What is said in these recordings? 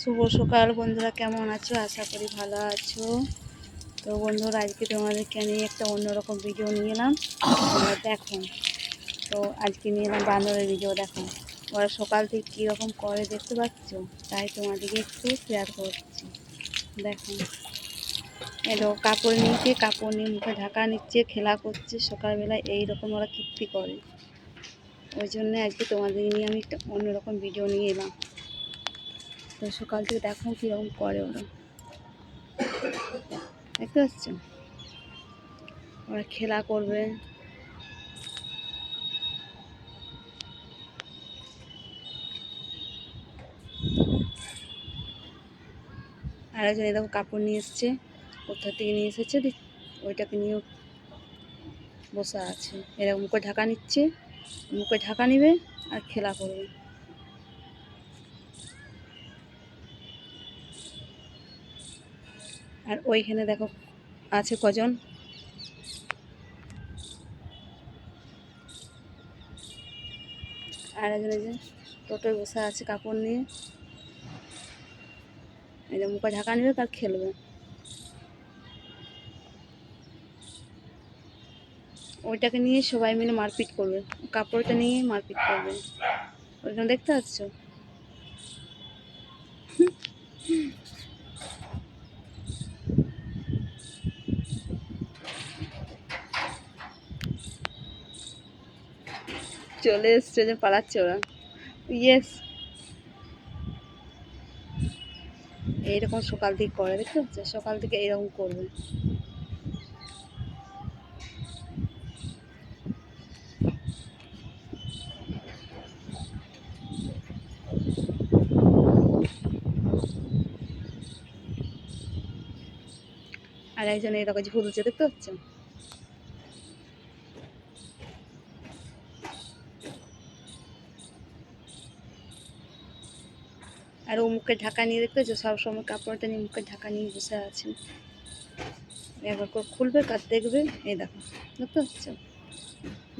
শুভ সকাল বন্ধুরা, কেমন আছো? আশা করি ভালো আছো। তো বন্ধুরা, আজকে তোমাদেরকে আমি একটা অন্যরকম ভিডিও নিয়ে এলাম। দেখো। তো আজকে নিয়ে এলাম বান্দরের ভিডিও দেখো। ওরা সকাল থেকে কীরকম করে দেখতে পাচ্ছ? তাই তোমাদেরকে একটু শেয়ার করছি। দেখো। এলো কাপড় নিয়েছে কাপড় নিয়ে মুখে ঢাকা নিচ্ছে, খেলা করছে, সকালবেলায় এইরকম ওরা কীর্তি করে। ওই জন্য আজকে তোমাদের নিয়ে আমি একটা অন্যরকম ভিডিও নিয়ে এলাম। সকাল থেকে দেখো কীরকম করে ওরা। দেখতে পাচ্ছ? ওরা খেলা করবে। আর একজন এরকম কাপড় নিয়ে এসছে কোথা থেকে নিয়ে এসেছে ওইটাকে নিয়ে বসে আছে। এরকম মুখে ঢাকা নিচ্ছে, মুখে ঢাকা নিবে আর খেলা করবে। আর ওইখানে দেখো আছে কজন? আর এই যে টোটোয় বসে আছে কাপড় নিয়ে। এই যে মুখে ঢাকা নেবে, তার খেলবে। ওইটাকে নিয়ে সবাই মিলে মারপিট করবে। কাপড়টা নিয়ে মারপিট করবে। ওইখানে দেখতে পাচ্ছ? চলে এসছে যে পালাচ্ছে ওরা। ইয়েস এইরকম সকাল থেকে করে দেখতে পাচ্ছ সকাল থেকে এইরকম করবে। আর একজন এরকম ঝুলছে দেখতে পাচ্ছ আর ও মুখে ঢাকা নিয়ে দেখতে পাচ্ছ সবসময় কাপড়টা নিয়ে মুখে ঢাকা নিয়ে বসে আছে। একবার করে খুলবে, কার দেখবে? এই দেখো, দেখতে পাচ্ছ?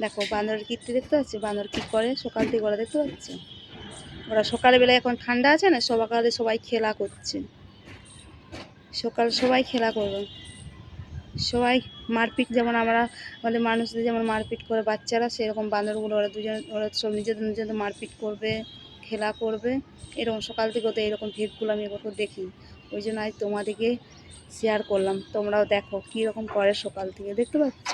দেখো বান্দরের কীর্তি দেখতে পাচ্ছ? বান্দর কী করে? সকাল থেকে ওরা দেখতে পাচ্ছ? ওরা সকালবেলা এখন ঠান্ডা আছে না, সকালে সবাই খেলা করছে। সকাল সবাই খেলা করবে। সবাই মারপিট যেমন আমরা, আমাদের মানুষদের যেমন মারপিট করে বাচ্চারা, সেরকম বান্দরগুলো ওরা দুজন, ওরা সব নিজেদের নিজেদের মারপিট করবে। খেলা করবে। এরকম সকাল থেকে তো এরকম ভিড়গুলো আমি এবার করে দেখি ওই জন্য আজ তোমাদেরকে শেয়ার করলাম। তোমরাও দেখো কীরকম করে সকাল থেকে। দেখতে পাচ্ছ?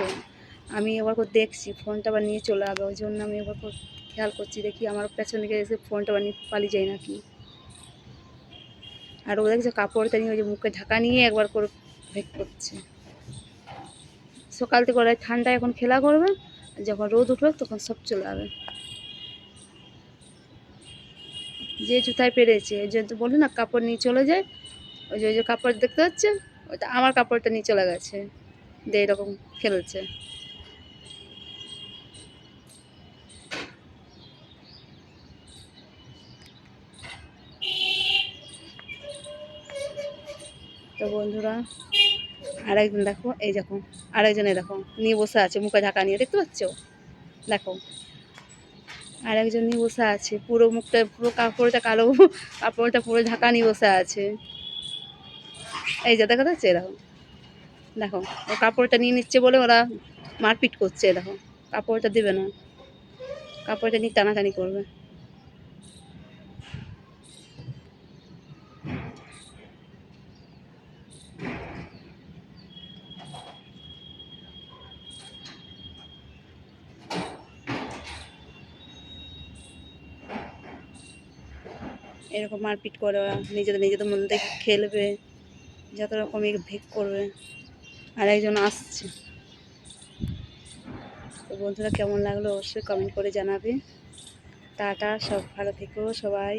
আমি এবার করে দেখছি ফোনটা আবার নিয়ে চলে যাবে। ওই জন্য আমি এবার করে খেয়াল করছি, দেখি আমার পেছন দিকে এসে ফোনটা আবার নিয়ে পালিয়ে যায় নাকি। আর ও দেখছে কাপড়টা নিয়ে ওই যে মুখে ঢাকা নিয়ে একবার করে ভেক করছে। সকাল থেকে ওরা ঠান্ডা এখন খেলা করবে। যখন রোদ উঠবে তখন সব চলে যাবে। যে জুতায় পেরেছে যে বলি না, কাপড় নিয়ে চলে যায়। ওই যে ওই যে কাপড় দেখতে পাচ্ছে? ওইটা আমার কাপড়টা নিয়ে চলে গেছে। দিয়ে এরকম খেলছে। তো বন্ধুরা, আরেকজন দেখো, এই দেখো, আরেকজনে দেখো, নিয়ে বসে আছে, মুখে ঢাকা নিয়ে, দেখতে পাচ্ছ? দেখো। আরেকজন নিয়ে বসে আছে। পুরো মুখটা, পুরো কাপড়টা কালো, কাপড়টা পুরো ঢাকা নিয়ে বসে আছে। এই যে, দেখা যাচ্ছে এরকম দেখো, ও কাপড়টা নিয়ে নিচ্ছে বলে ওরা মারপিট করছে, দেখো। কাপড়টা দেবে না। কাপড়টা নিয়ে টানাটানি করবে। এরকম মারপিট করা, নিজেদের নিজেদের মধ্যে খেলবে, যত রকম ভেক করবে। আর একজন আসছে। তো বন্ধুরা কেমন লাগল অবশ্যই কমেন্ট করে জানাবে। টাটা, সব ভালো থেকো সবাই।